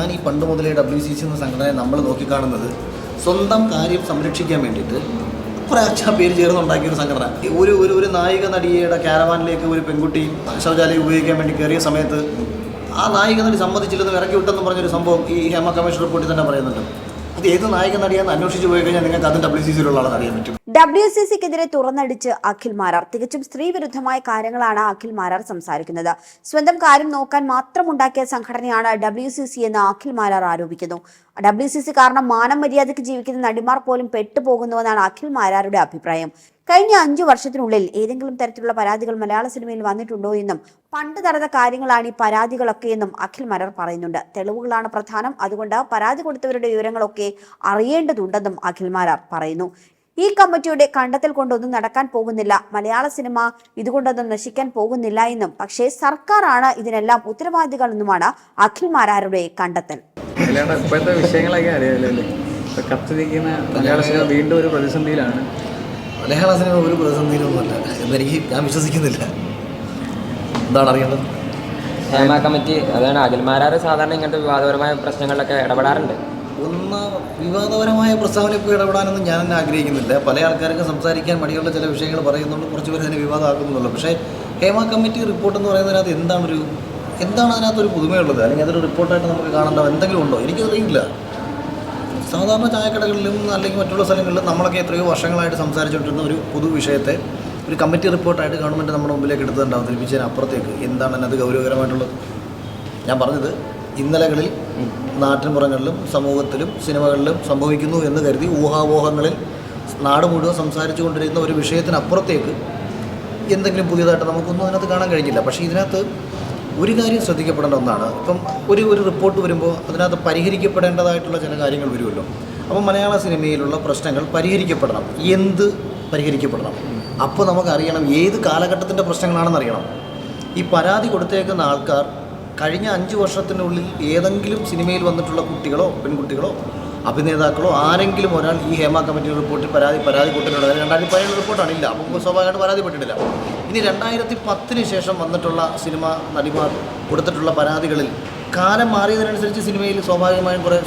ഞാൻ ഈ പണ്ട് മുതലേ ഡബ്ല്യു സി സി എന്ന സംഘടനയെ നമ്മൾ നോക്കിക്കാണുന്നത്. സ്വന്തം കാര്യം സംരക്ഷിക്കാൻ വേണ്ടിയിട്ട് ഒരാഴ്ച പേര് ചേർന്നുണ്ടാക്കിയ ഒരു സംഘടന. ഒരു ഒരു ഒരു നായിക നടിയുടെ ക്യാരവാനിലേക്ക് ഒരു പെൺകുട്ടി ശൗചാലയം ഉപയോഗിക്കാൻ വേണ്ടി കയറിയ സമയത്ത് ആ നായിക നടി സമ്മതിച്ചില്ലെന്ന് ഇറക്കി വിട്ടെന്ന് പറഞ്ഞൊരു സംഭവം ഈ ഹേമ കമ്മീഷൻ റിപ്പോർട്ടിൽ തന്നെ പറയുന്നുണ്ട്. അത് ഏത് നായിക നടിയാന്ന് അന്വേഷിച്ച് പോയി കഴിഞ്ഞാൽ നിങ്ങൾക്ക് അതും ഡബ്ല്യു സി സിയിലുള്ള ആളെന്ന് അറിയാൻ പറ്റും. ഡബ്ല്യു സി സിക്കെതിരെ തുറന്നടിച്ച് അഖിൽ മാരാർ. തികച്ചും സ്ത്രീവിരുദ്ധമായ കാര്യങ്ങളാണ് അഖിൽ മാരാർ സംസാരിക്കുന്നത്. സ്വന്തം കാര്യം നോക്കാൻ മാത്രം ഉണ്ടാക്കിയ സംഘടനയാണ് ഡബ്ല്യു സി സി എന്ന് അഖിൽ മാരാർ ആരോപിക്കുന്നു. ഡബ്ല്യു സി സി കാരണം മാനം മര്യാദയ്ക്ക് ജീവിക്കുന്ന നടിമാർ പോലും പെട്ടുപോകുന്നുവെന്നാണ് അഖിൽ മാരാരുടെ അഭിപ്രായം. കഴിഞ്ഞ അഞ്ചു വർഷത്തിനുള്ളിൽ ഏതെങ്കിലും തരത്തിലുള്ള പരാതികൾ മലയാള സിനിമയിൽ വന്നിട്ടുണ്ടോ എന്നും പണ്ട് നടന്ന കാര്യങ്ങളാണ് ഈ പരാതികളൊക്കെ എന്നും അഖിൽ മരർ പറയുന്നുണ്ട്. തെളിവുകളാണ് പ്രധാനം. അതുകൊണ്ട് പരാതി കൊടുത്തവരുടെ വിവരങ്ങളൊക്കെ അറിയേണ്ടതുണ്ടെന്നും അഖിൽ മാരാർ പറയുന്നു. ഈ കമ്മിറ്റിയുടെ കണ്ടെത്തൽ കൊണ്ടൊന്നും നടക്കാൻ പോകുന്നില്ല. മലയാള സിനിമ ഇതുകൊണ്ടൊന്നും നശിക്കാൻ പോകുന്നില്ല എന്നും. പക്ഷേ സർക്കാരാണ് ഇതിനെല്ലാം ഉത്തരവാദികളെന്നുമാണ് അഖിൽ മാരാരുടെ കണ്ടെത്തൽ ഇപ്പോഴത്തെ വിഷയങ്ങളൊക്കെ അറിയാമല്ലോ ഇപ്പൊ കത്തിരിക്കുന്ന മലയാള സിനിമ വീണ്ടും ഒരു പ്രതിസന്ധിയിലാണ്. മലയാള സിനിമ ഒരു പ്രതിസന്ധിയിലൊന്നുമല്ല. എന്നെനിക്ക് ഞാൻ വിശ്വസിക്കുന്നില്ല. എന്താണ് അറിയേണ്ടത്? ഹേമ കമ്മിറ്റി അതാണ് അഖിൽമാരാർ സാധാരണ ഇങ്ങനത്തെ വിവാദപരമായ പ്രശ്നങ്ങളിലൊക്കെ ഇടപെടാറുണ്ട്. ഒന്ന് വിവാദപരമായ പ്രസ്താവന ഇപ്പോൾ ഇടപെടാനൊന്നും ഞാൻ തന്നെ ആഗ്രഹിക്കുന്നില്ല. പല ആൾക്കാർക്ക് സംസാരിക്കാൻ മടിയുള്ള ചില വിഷയങ്ങൾ പറയുന്നുണ്ട്. കുറച്ച് പേര് അതിനെ വിവാദമാക്കുന്നുള്ളൂ. പക്ഷേ ഹേമ കമ്മിറ്റി റിപ്പോർട്ട് എന്ന് പറയുന്നതിനകത്ത് എന്താണ് ഒരു എന്താണ് അതിനകത്തൊരു പുതുമയുള്ളത്? അല്ലെങ്കിൽ അതൊരു റിപ്പോർട്ടായിട്ട് നമുക്ക് കാണേണ്ട എന്തെങ്കിലും ഉണ്ടോ? എനിക്കറിയില്ല സാധാരണ ചായക്കടകളിലും അല്ലെങ്കിൽ മറ്റുള്ള സ്ഥലങ്ങളിലും നമ്മളൊക്കെ എത്രയോ വർഷങ്ങളായിട്ട് സംസാരിച്ചുകൊണ്ടിരുന്ന ഒരു പൊതു വിഷയത്തെ ഒരു കമ്മിറ്റി റിപ്പോർട്ടായിട്ട് ഗവൺമെന്റ് നമ്മുടെ മുമ്പിലേക്ക് എടുത്തിട്ടുണ്ടാവും അവതരിപ്പിച്ചതിന് അപ്പുറത്തേക്ക് എന്താണ് അതിനകത്ത് ഗൗരവകരമായിട്ടുള്ളത്? ഞാൻ പറഞ്ഞത് ഇന്നലകളിൽ നാട്ടിൻപുറങ്ങളിലും സമൂഹത്തിലും സിനിമകളിലും സംഭവിക്കുന്നു എന്ന് കരുതി ഊഹാപോഹങ്ങളിൽ നാട് മുഴുവൻ സംസാരിച്ചു കൊണ്ടിരുന്ന ഒരു വിഷയത്തിനപ്പുറത്തേക്ക് എന്തെങ്കിലും പുതിയതായിട്ട് നമുക്കൊന്നും അതിനകത്ത് കാണാൻ കഴിഞ്ഞില്ല. പക്ഷേ ഇതിനകത്ത് ഒരു കാര്യം ശ്രദ്ധിക്കപ്പെടേണ്ട ഒന്നാണ്. ഇപ്പം ഒരു ഒരു റിപ്പോർട്ട് വരുമ്പോൾ അതിനകത്ത് പരിഹരിക്കപ്പെടേണ്ടതായിട്ടുള്ള ചില കാര്യങ്ങൾ വരുമല്ലോ. അപ്പം മലയാള സിനിമയിലുള്ള പ്രശ്നങ്ങൾ പരിഹരിക്കപ്പെടണം. എന്ത് പരിഹരിക്കപ്പെടണം? അപ്പോൾ നമുക്കറിയണം ഏത് കാലഘട്ടത്തിന്റെ പ്രശ്നങ്ങളാണെന്ന് അറിയണം ഈ പരാതി കൊടുത്തേക്കുന്ന ആൾക്കാർ കഴിഞ്ഞ അഞ്ച് വർഷത്തിനുള്ളിൽ ഏതെങ്കിലും സിനിമയിൽ വന്നിട്ടുള്ള കുട്ടികളോ പെൺകുട്ടികളോ അഭിനേതാക്കളോ ആരെങ്കിലും ഒരാൾ ഈ ഹേമ കമ്മിറ്റി റിപ്പോർട്ടിൽ പരാതി പരാതി അതിന് രണ്ടായിരത്തി പതിനേഴ് റിപ്പോർട്ടാണ് ഇല്ല. അപ്പോൾ സ്വാഭാവികമായിട്ട് പരാതിപ്പെട്ടിട്ടില്ല. ഇനി രണ്ടായിരത്തി പത്തിന് ശേഷം വന്നിട്ടുള്ള സിനിമ നടിമാർ കൊടുത്തിട്ടുള്ള പരാതികളിൽ കാലം മാറിയതിനനുസരിച്ച് സിനിമയിൽ സ്വാഭാവികമായും കുറേ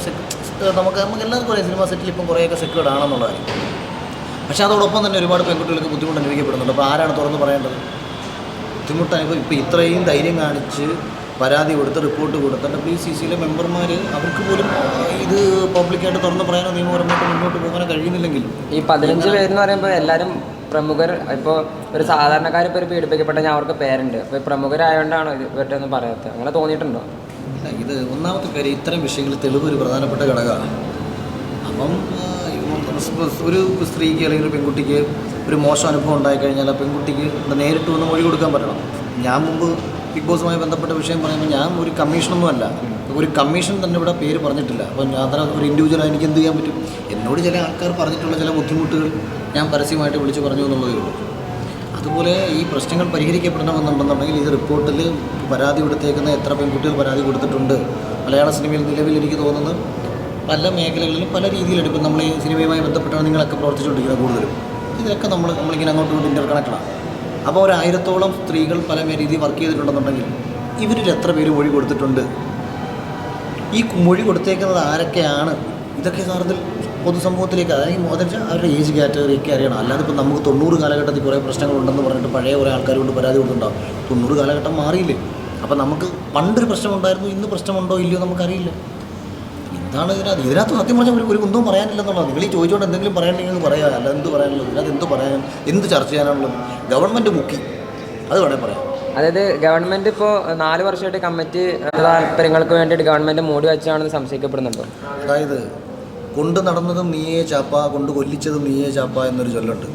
നമുക്ക് നമുക്ക് എല്ലാവർക്കും കുറേ സിനിമ സെറ്റിൽ ഇപ്പം കുറേയൊക്കെ സെക്യൂർഡ് ആണെന്നുള്ളതായിരിക്കും പക്ഷേ അതോടൊപ്പം തന്നെ ഒരുപാട് പെൺകുട്ടികൾക്ക് ബുദ്ധിമുട്ട് അനുഭവിക്കപ്പെടുന്നുണ്ട്. അപ്പോൾ ആരാണ് തുറന്ന് പറയേണ്ടത്? ബുദ്ധിമുട്ട് അനുഭവം ഇപ്പോൾ ഇത്രയും ധൈര്യം കാണിച്ച് പരാതി കൊടുത്ത് റിപ്പോർട്ട് കൊടുത്തിട്ട് പി സി സിയിലെ മെമ്പർമാർ അവർക്ക് പോലും ഇത് പബ്ലിക്കായിട്ട് തുറന്ന് പറയാനോ നിയമപരമായിട്ട് മുന്നോട്ട് പോകാനോ കഴിയുന്നില്ലെങ്കിൽ ഈ പതിനഞ്ച് പേരെന്ന് പറയുമ്പോൾ എല്ലാവരും പ്രമുഖർ ഇപ്പോൾ ഒരു സാധാരണക്കാർ ഇപ്പോൾ ഒരു പീഡിപ്പിക്കപ്പെട്ട ഞാൻ അവർക്ക് പേരുണ്ട്. അപ്പോൾ പ്രമുഖരായതുകൊണ്ടാണ് ഇവരുടെ ഒന്നും പറയാത്തത്? അങ്ങനെ തോന്നിയിട്ടുണ്ടോ? ഇത് ഒന്നാമത്തെ കാര്യം ഇത്തരം വിഷയങ്ങളിൽ തെളിവ് ഒരു പ്രധാനപ്പെട്ട ഘടകമാണ്. അപ്പം ഒരു സ്ത്രീക്ക് അല്ലെങ്കിൽ ഒരു പെൺകുട്ടിക്ക് ഒരു മോശം അനുഭവം ഉണ്ടായിക്കഴിഞ്ഞാൽ ആ പെൺകുട്ടിക്ക് നേരിട്ട് വന്ന് മൊഴി കൊടുക്കാൻ പറ്റണം ഞാൻ മുമ്പ് ബിഗ് ബോസുമായി ബന്ധപ്പെട്ട വിഷയം പറയുമ്പോൾ ഞാൻ ഒരു കമ്മീഷനൊന്നും അല്ല. ഒരു കമ്മീഷൻ തന്നെ ഇവിടെ പേര് പറഞ്ഞിട്ടില്ല. അപ്പോൾ ഞാൻ തന്നെ ഒരു ഇൻഡിവിജ്വലായി എനിക്ക് എന്ത് ചെയ്യാൻ പറ്റും? എന്നോട് ചില ആൾക്കാർ പറഞ്ഞിട്ടുള്ള ചില ബുദ്ധിമുട്ടുകൾ ഞാൻ പരസ്യമായിട്ട് വിളിച്ച് പറഞ്ഞു എന്നുള്ളതേ ഉള്ളൂ. അതുപോലെ ഈ പ്രശ്നങ്ങൾ പരിഹരിക്കപ്പെടണമെന്നുണ്ടെന്നുണ്ടെങ്കിൽ ഇത് റിപ്പോർട്ടിൽ പരാതി കൊടുത്തേക്കുന്ന എത്ര പെൺകുട്ടികൾ പരാതി കൊടുത്തിട്ടുണ്ട്. മലയാള സിനിമയിൽ നിലവിൽ എനിക്ക് തോന്നുന്നത് പല മേഖലകളിലും പല രീതിയിലാണ് ഇപ്പം നമ്മൾ ഈ സിനിമയുമായി ബന്ധപ്പെട്ടാണ് നിങ്ങളൊക്കെ പ്രവർത്തിച്ചുകൊണ്ടിരിക്കുന്നത് കൂടുതലും. ഇതൊക്കെ നമ്മൾ നമ്മളിങ്ങനെ അങ്ങോട്ടും ഇങ്ങോട്ടും ഇന്റർ കണക്റ്റഡാണ് അപ്പോൾ ഒരായിരത്തോളം സ്ത്രീകൾ പല രീതിയിൽ വർക്ക് ചെയ്തിട്ടുണ്ടെന്നുണ്ടെങ്കിൽ ഇവരിൽ എത്ര പേര് മൊഴി കൊടുത്തിട്ടുണ്ട്? ഈ മൊഴി കൊടുത്തേക്കുന്നത് ആരൊക്കെയാണ്? ഇതൊക്കെ യഥാർത്ഥത്തിൽ പൊതുസമൂഹത്തിലേക്ക് അതായത് മോദരിച്ച അവരുടെ ഏജ് കാറ്റഗറിയൊക്കെ അറിയണം. അല്ലാതെ ഇപ്പോൾ നമുക്ക് തൊണ്ണൂറ് കാലഘട്ടത്തിൽ കുറേ പ്രശ്നങ്ങളുണ്ടെന്ന് പറഞ്ഞിട്ട് പഴയ കുറേ ആൾക്കാർ കൊണ്ട് പരാതി കൊടുത്തിട്ടുണ്ടാവും. തൊണ്ണൂറ് കാലഘട്ടം മാറിയില്ലേ? അപ്പം നമുക്ക് പണ്ടൊരു പ്രശ്നമുണ്ടായിരുന്നു ഇന്ന് പ്രശ്നമുണ്ടോ ഇല്ലയോ നമുക്കറിയില്ല. എന്താണ് ഇതിനകത്ത്. ഇതിനകത്ത് സത്യം പറഞ്ഞാൽ ഒരു ഒരു ഒന്നും പറയാനില്ലെന്നുള്ളത് നിങ്ങൾ ഈ ചോദിച്ചുകൊണ്ട് എന്തെങ്കിലും പറയാനില്ലെങ്കിൽ പറയാം. അല്ല എന്ത് പറയാനുള്ളത്? ഇതിനകത്ത് എന്ത് പറയാൻ എന്ത് ചർച്ച ചെയ്യാനുള്ളത്? ഗവൺമെന്റ് മുക്കി. അത് വേണേൽ പറയാം. അതായത് ഗവൺമെന്റ് ഇപ്പോൾ നാല് വർഷമായിട്ട് കമ്മിറ്റി താല്പര്യങ്ങൾക്ക് വേണ്ടിയിട്ട് ഗവൺമെന്റ് മൂടി വെച്ചാണെന്ന് സംശയിക്കപ്പെടുന്നുണ്ടോ? അതായത് കൊണ്ട് നടന്നതും നീയേ ചാപ്പ കൊണ്ട് കൊല്ലിച്ചതും നീയേ ചാപ്പ എന്നൊരു ചൊല്ലുണ്ട്.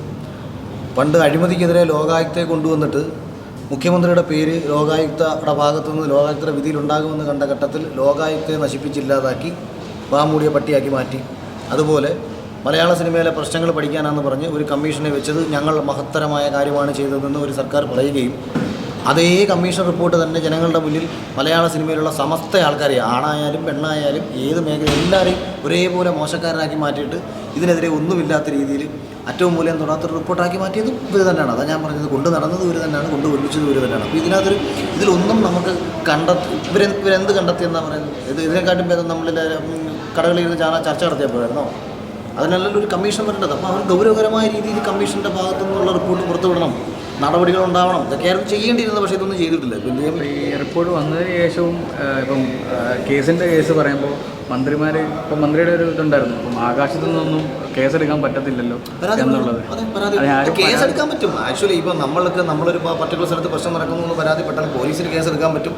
പണ്ട് അഴിമതിക്കെതിരെ ലോകായുക്തയെ കൊണ്ടുവന്നിട്ട് മുഖ്യമന്ത്രിയുടെ പേര് ലോകായുക്തയുടെ ഭാഗത്തുനിന്ന് ലോകായുക്തയുടെ വിധിയിലുണ്ടാകുമെന്ന് കണ്ട ഘട്ടത്തിൽ ലോകായുക്തയെ നശിപ്പിച്ചില്ലാതാക്കി വാമൂടിയ പട്ടിയാക്കി മാറ്റി. അതുപോലെ മലയാള സിനിമയിലെ പ്രശ്നങ്ങൾ പഠിക്കാനാണെന്ന് പറഞ്ഞ് ഒരു കമ്മീഷനെ വെച്ചത് ഞങ്ങൾ മഹത്തരമായ കാര്യമാണ് ചെയ്തതെന്ന് ഒരു സർക്കാർ പറയുകയും അതേ കമ്മീഷൻ റിപ്പോർട്ട് തന്നെ ജനങ്ങളുടെ മുന്നിൽ മലയാള സിനിമയിലുള്ള സമസ്ത ആൾക്കാരെ ആണായാലും പെണ്ണായാലും ഏത് മേഖല എല്ലാവരെയും ഒരേപോലെ മോശക്കാരനാക്കി മാറ്റിയിട്ട് ഇതിനെതിരെ ഒന്നുമില്ലാത്ത രീതിയിൽ അറ്റവും മൂലം തൊടാത്തൊരു റിപ്പോർട്ടാക്കി മാറ്റിയതും ഇവർ തന്നെയാണ്. അതാണ് ഞാൻ പറഞ്ഞത് കൊണ്ട് നടന്നത് ഇവർ തന്നെയാണ് കൊണ്ട് ഒരുമിച്ചത് ഇവർ തന്നെയാണ്. അപ്പോൾ ഇതിനകത്തൊരു ഇതിലൊന്നും നമുക്ക് കണ്ടെത്തി ഇവരെ ഇവരെന്ത് കണ്ടെത്തിയെന്നാണ് പറയുന്നത്? ഇത് ഇതിനെക്കാട്ടും ഭേദം നമ്മളിൽ കടകളിൽ ഇരുന്ന് ചാ ചർച്ച നടത്തിയപ്പോഴായിരുന്നോ. അതിനല്ലല്ലോ ഒരു കമ്മീഷൻ വരേണ്ടത്. അപ്പോൾ അവർ ഗൗരവകരമായ രീതിയിൽ കമ്മീഷന്റെ ഭാഗത്തു നിന്നുള്ള റിപ്പോർട്ട് പുറത്തുവിടണം. നടപടികൾ ഉണ്ടാവണം. ഇതൊക്കെയായിരുന്നു ചെയ്യേണ്ടിയിരുന്നത്. പക്ഷേ ഇതൊന്നും ചെയ്തിട്ടില്ല. പിന്നെ ഈ റിപ്പോർട്ട് വന്നതിന് ശേഷവും ഇപ്പം കേസിന്റെ കേസ് പറയുമ്പോൾ മന്ത്രിമാർ ഇപ്പം മന്ത്രിയുടെ ഒരു ഇതുണ്ടായിരുന്നു. അപ്പം ആകാശത്തു നിന്നൊന്നും കേസെടുക്കാൻ പറ്റത്തില്ലല്ലോ എന്നുള്ളത്. അതെ, പരാതി അത് ആരും കേസ് എടുക്കാൻ പറ്റും. ആക്ച്വലി ഇപ്പം നമ്മൾക്ക് നമ്മളൊരു പർട്ടിക്കുലർ സ്ഥലത്ത് പ്രശ്നം നടക്കുന്നു എന്ന് പരാതിപ്പെട്ടാൽ പോലീസിന് കേസെടുക്കാൻ പറ്റും.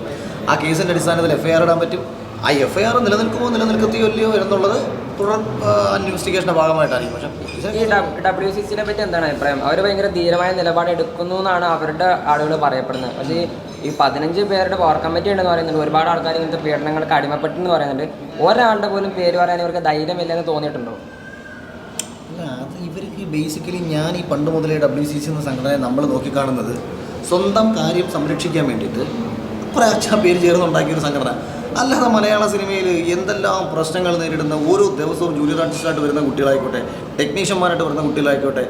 ആ കേസിന്റെ അടിസ്ഥാനത്തിൽ എഫ്ഐആർ ഇടാൻ പറ്റും. ആ എഫ് ഐ ആർ നിലനിൽക്കുമോ നിലനിൽക്കത്തിയോ ഇല്ലയോ എന്നുള്ളത് തുടർ ഇൻവെസ്റ്റിഗേഷന്റെ ഭാഗമായിട്ടായിരിക്കും. പക്ഷേ ഈ ഡബ്ല്യു സി സിനെ പറ്റി എന്താണ് അഭിപ്രായം? അവർ ഭയങ്കര ധീരമായ നിലപാട് എടുക്കുന്നു എന്നാണ് അവരുടെ ആളുകൾ പറയപ്പെടുന്നത്. പക്ഷേ ഈ- പതിനഞ്ച് പേരുടെ പവർ കമ്മിറ്റി ഉണ്ടെന്ന് പറയുന്നുണ്ട്. ഒരുപാട് ആൾക്കാർ ഇങ്ങനത്തെ പീഡനങ്ങൾക്ക് അടിമപ്പെട്ടെന്ന് പറയുന്നുണ്ട്. ഒരാളുടെ പോലും പേര് പറയാൻ ഇവർക്ക് ധൈര്യമില്ലെന്ന് തോന്നിയിട്ടുണ്ടോ? അല്ല അത് ഇവർക്ക് ബേസിക്കലി ഞാൻ ഈ പണ്ട് മുതലേ ഡബ്ല്യു സി സി എന്ന സംഘടനയെ നമ്മൾ നോക്കിക്കാണുന്നത് സ്വന്തം കാര്യം സംരക്ഷിക്കാൻ വേണ്ടിയിട്ട് കുറേ അച്ഛാ പേര് ചേർന്നുണ്ടാക്കിയ ഒരു സംഘടന. അല്ലാതെ മലയാള സിനിമയിൽ എന്തെല്ലാം പ്രശ്നങ്ങൾ നേരിടുന്ന ഓരോ ദിവസവും ജൂനിയർ ആർട്ടിസ്റ്റായിട്ട് വരുന്ന കുട്ടികളായിക്കോട്ടെ ടെക്നീഷ്യന്മാരായിട്ട് വരുന്ന കുട്ടികളായിക്കോട്ടെ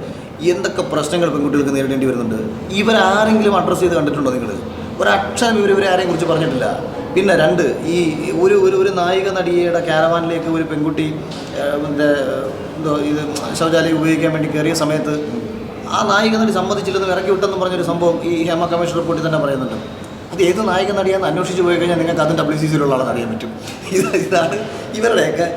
എന്തൊക്കെ പ്രശ്നങ്ങൾ പെൺകുട്ടികൾക്ക് നേരിടേണ്ടി വരുന്നുണ്ട്? ഇവരാരെങ്കിലും അഡ്രസ്സ് ചെയ്ത് കണ്ടിട്ടുണ്ടോ നിങ്ങൾ ഒരക്ഷരം ഇവർ ഇവരെ ആരെയും കുറിച്ച് പറഞ്ഞിട്ടില്ല. പിന്നെ രണ്ട് ഈ ഒരു ഒരു ഒരു നായിക നടിയുടെ കാരവാനിലേക്ക് ഒരു പെൺകുട്ടി എന്താ എന്തോ ഇത് ശൗചാലയം ഉപയോഗിക്കാൻ വേണ്ടി കയറിയ സമയത്ത് ആ നായിക നടി സമ്മതിച്ചില്ലെന്ന് ഇറക്കി വിട്ടെന്ന് പറഞ്ഞൊരു സംഭവം ഈ ഹേമ കമ്മീഷൻ റിപ്പോർട്ടിൽ തന്നെ പറയുന്നുണ്ട്. അത് ഏത് നായകൻ നടിയാന്ന് അന്വേഷിച്ച് പോയി കഴിഞ്ഞാൽ നിങ്ങൾക്ക് അതും ഡബ്ല്യു സി സിയിലുള്ള ആളെന്ന് അറിയാൻ പറ്റും. ഇത് ഇതാണ് ഇവരുടെയൊക്കെ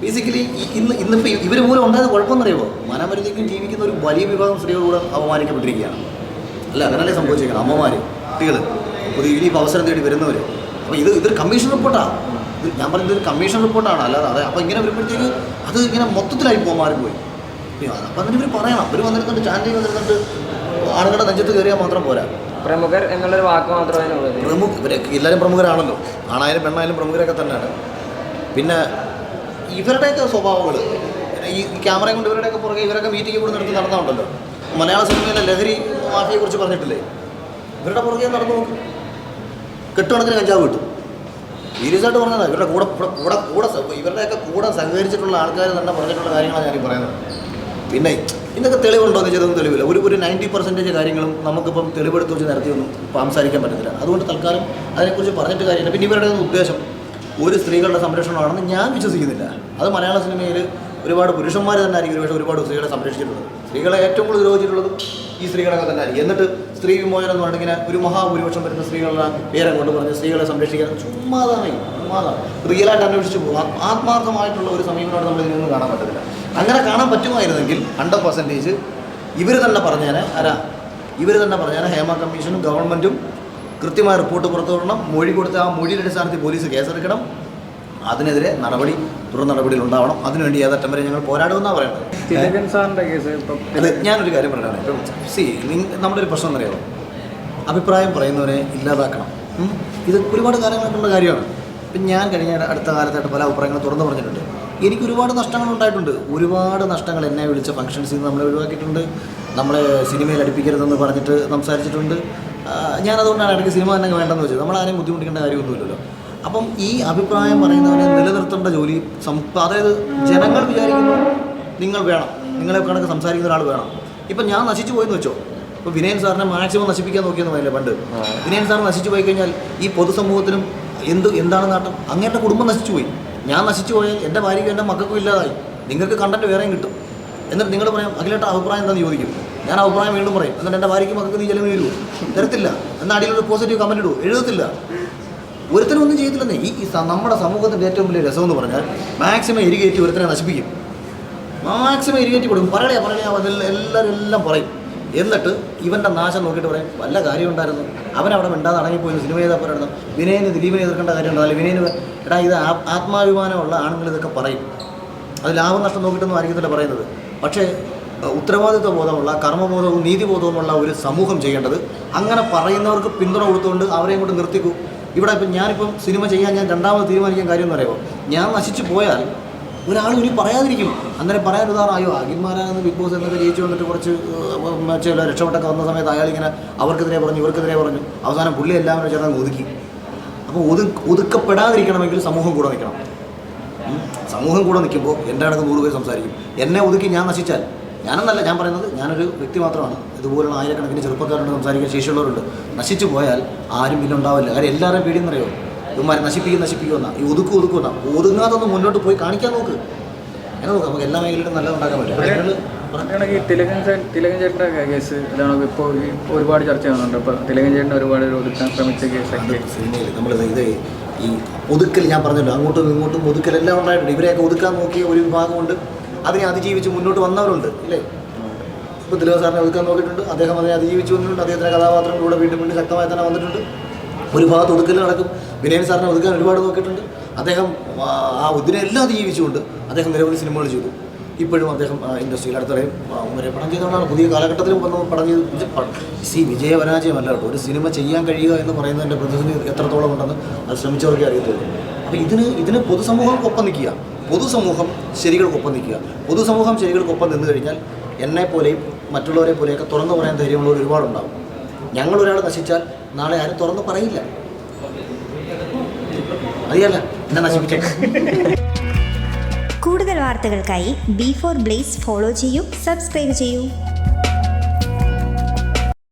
ബേസിക്കലി ഇന്ന് ഇന്നിപ്പോൾ ഇവർ മൂലം ഉണ്ടായത് കുഴപ്പമെന്നറിയുമോ മനമരുതിക്കും ജീവിക്കുന്ന ഒരു വലിയ വിഭാഗം സ്ത്രീകളൂടെ അപമാനിക്കപ്പെട്ടിരിക്കുകയാണ്. അല്ല അങ്ങനല്ലേ സംഭവിച്ചിരിക്കണം അമ്മമാർ കുട്ടികൾ പുതിയ ഇനിയിപ്പോൾ അവസരം തേടി വരുന്നവർ അപ്പോൾ ഇത് ഇതൊരു കമ്മീഷൻ റിപ്പോർട്ടാണ് ഞാൻ പറഞ്ഞത് ഒരു കമ്മീഷൻ റിപ്പോർട്ടാണ് അല്ലാതെ അതെ അപ്പോൾ ഇങ്ങനെ വരുമ്പോഴത്തേക്ക് അത് ഇങ്ങനെ മൊത്തത്തിലായി പോകും പോയി അപ്പോൾ അതിന് ഇവർ പറയണം അവർ വന്നിരുന്നിട്ട് ചാൻഡിങ് വന്നിരുന്നിട്ട് ആണുങ്ങളുടെ നെഞ്ചത്ത് കയറിയാൽ മാത്രം പോരാ. പ്രമുഖർ എന്നുള്ളൊരു വാക്ക് മാത്രമേ പ്രമുഖ എല്ലാവരും പ്രമുഖരാണല്ലോ. ആണായാലും പെണ്ണായാലും പ്രമുഖരൊക്കെ തന്നെയാണ്. പിന്നെ ഇവരുടെയൊക്കെ സ്വഭാവങ്ങൾ ഈ ക്യാമറ കൊണ്ട് ഇവരുടെയൊക്കെ പുറകെ ഇവരൊക്കെ മീറ്റിംഗ് കൂടെ നടത്തി നടന്നുണ്ടല്ലോ. മലയാള സിനിമയിലെ ലഹരി മാഫിയെ കുറിച്ച് പറഞ്ഞിട്ടില്ലേ? ഇവരുടെ പുറകെ നടന്നു നോക്കും. കെട്ടുകണക്കിന് കഞ്ചാവ് കിട്ടും. സീരിയസ് ആയിട്ട് പറഞ്ഞതാണ് ഇവരുടെ കൂടെ കൂടെ കൂടെ ഇവരുടെയൊക്കെ കൂടെ സഹകരിച്ചിട്ടുള്ള ആൾക്കാർ തന്നെ പറഞ്ഞിട്ടുള്ള കാര്യങ്ങളാണ് ഞാൻ പറയുന്നത്. പിന്നെ ഇന്നൊക്കെ തെളിവുണ്ടോ എന്ന് ചെയ്തൊന്നും തെളിവില്ല. ഒരു ഒരു നയന്റി പെർസെന്റേജ് കാര്യങ്ങളും നമുക്കിപ്പം തെളിവെടുത്ത് വെച്ച് നിരത്തിയൊന്നും സംസാരിക്കാൻ പറ്റത്തില്ല. അതുകൊണ്ട് തൽക്കാലം അതിനെക്കുറിച്ച് പറഞ്ഞിട്ട് കാര്യമില്ല. പിന്നെ ഇവരുടെ ഉദ്ദേശം ഒരു സ്ത്രീകളുടെ സംരക്ഷണമാണെന്ന് ഞാൻ വിശ്വസിക്കുന്നില്ല. അത് മലയാള സിനിമയിൽ ഒരുപാട് പുരുഷന്മാർ തന്നെ ആയിരിക്കും ഒരുപക്ഷെ ഒരുപാട് സ്ത്രീകളെ സംരക്ഷിച്ചിട്ടുള്ളത്. സ്ത്രീകളെ ഏറ്റവും കൂടുതൽ ദ്രോഹിച്ചിട്ടുള്ളത് ഈ സ്ത്രീകളൊക്കെ തന്നെ ആയിരിക്കും എന്നിട്ട് സ്ത്രീ വിമോചനം എന്ന് പറഞ്ഞിങ്ങനെ ഒരു മഹാഭൂരിപക്ഷം വരുന്ന സ്ത്രീകളുടെ പേരം കൊണ്ട് പറഞ്ഞ് സ്ത്രീകളെ സംരക്ഷിക്കാൻ ചുമ്മാതാണ് ചുമ്മാതാണ് റിയലായിട്ട് അന്വേഷിച്ച് പോകും. ആത്മാർത്ഥമായിട്ടുള്ള ഒരു സമീപനമാണ് നമ്മൾ ഇതിനൊന്നും കാണാൻ പറ്റത്തില്ല. അങ്ങനെ കാണാൻ പറ്റുമായിരുന്നെങ്കിൽ ഹൺഡ്രഡ് പെർസെന്റേജ് ഇവർ തന്നെ പറഞ്ഞേനെ ആരാ? ഇവർ തന്നെ പറഞ്ഞേനെ ഹേമ കമ്മീഷനും ഗവൺമെന്റും കൃത്യമായ റിപ്പോർട്ട് പുറത്തുവിടണം. മൊഴി കൊടുത്ത ആ മൊഴിയുടെ അടിസ്ഥാനത്തിൽ പോലീസ് കേസെടുക്കണം. അതിനെതിരെ നടപടി തുടർ നടപടികൾ ഉണ്ടാവണം. അതിനുവേണ്ടി ഏതറ്റം വരെ ഞങ്ങൾ പോരാടുമെന്നാണ് പറയുന്നത്. അത് ഞാനൊരു കാര്യം പറയണേ. ഇപ്പം സി നമ്മുടെ ഒരു പ്രശ്നം എന്നറിയാമോ അഭിപ്രായം പറയുന്നവരെ ഇല്ലാതാക്കണം. ഇത് ഒരുപാട് കാലങ്ങളായിട്ടുള്ള കാര്യമാണ്. ഇപ്പം ഞാൻ കഴിഞ്ഞ അടുത്ത കാലത്തായിട്ട് പല അഭിപ്രായങ്ങളും തുറന്നു പറഞ്ഞിട്ടുണ്ട്. എനിക്ക് ഒരുപാട് നഷ്ടങ്ങൾ ഉണ്ടായിട്ടുണ്ട്. ഒരുപാട് നഷ്ടങ്ങൾ എന്നെ വിളിച്ച ഫംഗ്ഷൻസിൽ നിന്ന് നമ്മളെ ഒഴിവാക്കിയിട്ടുണ്ട്. നമ്മളെ സിനിമയിൽ അടുപ്പിക്കരുതെന്ന് പറഞ്ഞിട്ട് സംസാരിച്ചിട്ടുണ്ട്. ഞാനതുകൊണ്ടാണ് ഇടയ്ക്ക് സിനിമ തന്നെ വേണ്ടെന്ന് വെച്ചത്. നമ്മളാരെയും ബുദ്ധിമുട്ടിക്കേണ്ട കാര്യമൊന്നുമില്ലല്ലോ. അപ്പം ഈ അഭിപ്രായം പറയുന്നവരെ നിലനിർത്തേണ്ട ജോലി അതായത് ജനങ്ങൾ വിചാരിക്കുന്നു നിങ്ങൾ വേണം. നിങ്ങളെ കണക്ക് സംസാരിക്കുന്ന ഒരാൾ വേണം. ഇപ്പം ഞാൻ നശിച്ചു പോയെന്ന് വെച്ചോ. ഇപ്പോൾ വിനയൻ സാറിനെ മാക്സിമം നശിപ്പിക്കാൻ നോക്കിയെന്ന് പറയില്ലേ പണ്ട്? വിനയൻ സാർ നശിച്ചു പോയി കഴിഞ്ഞാൽ ഈ പൊതുസമൂഹത്തിനും എന്ത് എന്താണ് നാട്ടം? അങ്ങേരുടെ കുടുംബം നശിച്ചു പോയി. ഞാൻ നശിച്ചു പോയാൽ എന്റെ ഭാര്യയ്ക്കും എന്റെ മക്കൾക്കും ഇല്ലാതായി. നിങ്ങൾക്ക് കണ്ടന്റ് വേറെയും കിട്ടും. എന്നിട്ട് നിങ്ങൾ പറയാം അഖിലേട്ട അഭിപ്രായം എന്താണെന്ന് ചോദിക്കും. ഞാൻ അഭിപ്രായം വീണ്ടും പറയും. എന്നിട്ട് എന്റെ ഭാര്യയ്ക്ക് മക്കൾക്ക് നീ ചെലവ് വരുമോ തരത്തില്ല. എന്നാൽ അടിയിലൊരു പോസിറ്റീവ് കമന്റ് ഇടുമോ എഴുതത്തില്ല. ഒരുത്തനും ഒന്നും ചെയ്തില്ലെന്നേ ഈ നമ്മുടെ സമൂഹത്തിന്റെ ഏറ്റവും വലിയ രസം എന്ന് പറഞ്ഞാൽ മാക്സിമം എരികേറ്റി ഒരുത്തനെ നശിപ്പിക്കും. മാക്സിമം എരികേറ്റി കൊടുക്കും. പറയണേ പറയണേ എല്ലാവരും എല്ലാം പറയും. എന്നിട്ട് ഇവന്റെ നാശം നോക്കിയിട്ട് പറയും വല്ല കാര്യം ഉണ്ടായിരുന്നു അവൻ അവിടെ മിണ്ടാതെ അടങ്ങിപ്പോയി സിനിമ ചെയ്താൽ പറയുന്നത്? വിനയന് ദിലീപിനെ എതിർക്കേണ്ട കാര്യമുണ്ടോ? ഉണ്ടാവില്ല വിനയന് എടാ ഇത് ആത്മാഭിമാനമുള്ള ആണുങ്ങൾ ഇതൊക്കെ പറയും. അത് ലാഭം നഷ്ടം നോക്കിയിട്ടൊന്നും ആയിരിക്കത്തില്ല പറയുന്നത്. പക്ഷേ ഉത്തരവാദിത്വ ബോധമുള്ള കർമ്മബോധവും നീതിബോധവുമുള്ള ഒരു സമൂഹം ചെയ്യേണ്ടത് അങ്ങനെ പറയുന്നവർക്ക് പിന്തുണ കൊടുത്തുകൊണ്ട് അവരെയും കൊണ്ട് നിർത്തിക്കൂ. ഇവിടെ ഇപ്പം ഞാനിപ്പം സിനിമ ചെയ്യാൻ ഞാൻ രണ്ടാമത് തീരുമാനിക്കാൻ കാര്യം എന്ന് പറയുമ്പോൾ ഞാൻ നശിച്ചു പോയാൽ ഒരാൾ ഇനി പറയാതിരിക്കും. അന്നേരം പറയാൻ ഉദാഹരണം അയ്യോ അഖിൽമാരാണെന്ന് ബിഗ് ബോസ് എന്നൊക്കെ ജയിച്ചു വന്നിട്ട് കുറച്ച് ചില രക്ഷപ്പെട്ടൊക്കെ വന്ന സമയത്ത് അയാൾ ഇങ്ങനെ അവർക്കെതിരെ പറഞ്ഞു ഇവർക്കെതിരെ പറഞ്ഞു. അവസാനം പുള്ളി എല്ലാവരും ചേർന്ന് ഒതുക്കി. അപ്പോൾ ഒതു ഒതുക്കപ്പെടാതിരിക്കണമെങ്കിൽ സമൂഹം കൂടെ നിൽക്കണം. സമൂഹം കൂടെ നിൽക്കുമ്പോൾ എന്റെ അടുത്ത് നൂറ് പേര് സംസാരിക്കും. എന്നെ ഒതുക്കി ഞാൻ നശിച്ചാൽ ഞാനെന്നല്ല ഞാൻ പറയുന്നത് ഞാനൊരു വ്യക്തി മാത്രമാണ്. ഇതുപോലുള്ള ആയിരക്കണക്കിന് ചെറുപ്പക്കാരുണ്ട് സംസാരിക്കാൻ ശേഷിയുള്ളവരുണ്ട്. നശിച്ചു പോയാൽ ആരും പിന്നെ ഉണ്ടാവില്ല. കാര്യം എല്ലാവരും പേടിയെന്നറിയോ ഇവന്മാരെ നശിപ്പിക്കും നശിപ്പിക്കുമെന്ന ഈ ഒതുക്കും ഒതുക്കുമെന്ന ഒതുങ്ങാതൊന്ന് മുന്നോട്ട് പോയി കാണിക്കാൻ നോക്ക്. അങ്ങനെ നോക്കാം? നമുക്ക് എല്ലാ മേഖലയിലും നല്ലത് ഉണ്ടാക്കാൻ പറ്റും. അങ്ങനെയാണെങ്കിൽ തിലകൻ തിലകൻ ചേട്ടന്റെ കേസ് ഇതാണ്? ഇപ്പോൾ ഈ ഒരുപാട് ചർച്ച ചെയ്യുന്നുണ്ട്. അപ്പോൾ തിലകൻ ചേട്ടൻ ഒരുപാട് ഒതുക്കാൻ ശ്രമിച്ച കേസൊക്കെ. സിനിമയിൽ നമ്മൾ ഇത് ഈ ഒതുക്കൽ ഞാൻ പറഞ്ഞല്ലോ അങ്ങോട്ടും ഇങ്ങോട്ടും ഒതുക്കൽ എല്ലാം ഉണ്ടായിട്ടുണ്ട്. ഇവരെയൊക്കെ ഒതുക്കാൻ നോക്കിയ ഒരു വിഭാഗമുണ്ട്. അതിനെ അതിജീവിച്ച് മുന്നോട്ട് വന്നവരുണ്ട് ഇല്ലേ? ഇപ്പോൾ ദിലീപ് സാറിനെ ഒതുക്കാൻ നോക്കിയിട്ടുണ്ട് അദ്ദേഹം അതിനെ അതിജീവിച്ച് വന്നിട്ടുണ്ട് അദ്ദേഹത്തിന്റെ കഥാപാത്രങ്ങളിലൂടെ വീണ്ടും വീണ്ടും ശക്തമായി തന്നെ വന്നിട്ടുണ്ട്. ഒരു ഭാഗത്ത് ഒതുക്കൽ നടക്കും. വിനയൻ സാറിനെ ഒതുക്കാൻ ഒരുപാട് നോക്കിയിട്ടുണ്ട്. അദ്ദേഹം ആ, ഇതിനെല്ലാം അതിജീവിച്ചുകൊണ്ട് അദ്ദേഹം നിരവധി സിനിമകൾ ചെയ്തു. ഇപ്പോഴും അദ്ദേഹം ഇൻഡസ്ട്രിയിൽ അടുത്തിടെയും ആ, വരെ പടം ചെയ്തുകൊണ്ടാണ് പുതിയ കാലഘട്ടത്തിലും വന്ന് പടം ചെയ്ത്. സി വിജയപരാജയമല്ല കേട്ടോ. ഒരു സിനിമ ചെയ്യാൻ കഴിയുക എന്ന് പറയുന്നതിന്റെ പ്രതിസന്ധി എത്രത്തോളം ഉണ്ടെന്ന് അത് ശ്രമിച്ചവർക്കേ അറിയത്തുള്ളൂ. അപ്പോൾ ഇതിന് ഇതിന് പൊതുസമൂഹം ഒപ്പം നിൽക്കുക. പൊതുസമൂഹം ശരികൾക്കൊപ്പം നിൽക്കുക. പൊതുസമൂഹം ശരികൾക്കൊപ്പം നിന്ന് കഴിഞ്ഞാൽ എന്നെപ്പോലെയും മറ്റുള്ളവരെ പോലെയൊക്കെ തുറന്നു പറയാൻ ധൈര്യമുള്ളവർ ഒരുപാടുണ്ടാവും. ഞങ്ങളൊരാൾ നശിച്ചാൽ നാളെ ആരും തുറന്ന് പറയില്ല. അറിയല്ല എന്നെ നശിപ്പിച്ചേ കൂടുതൽ വാർത്തകൾക്കായി ബി ഫോർ ബ്ലേസ് ഫോളോ ചെയ്യൂ സബ്സ്ക്രൈബ് ചെയ്യൂ.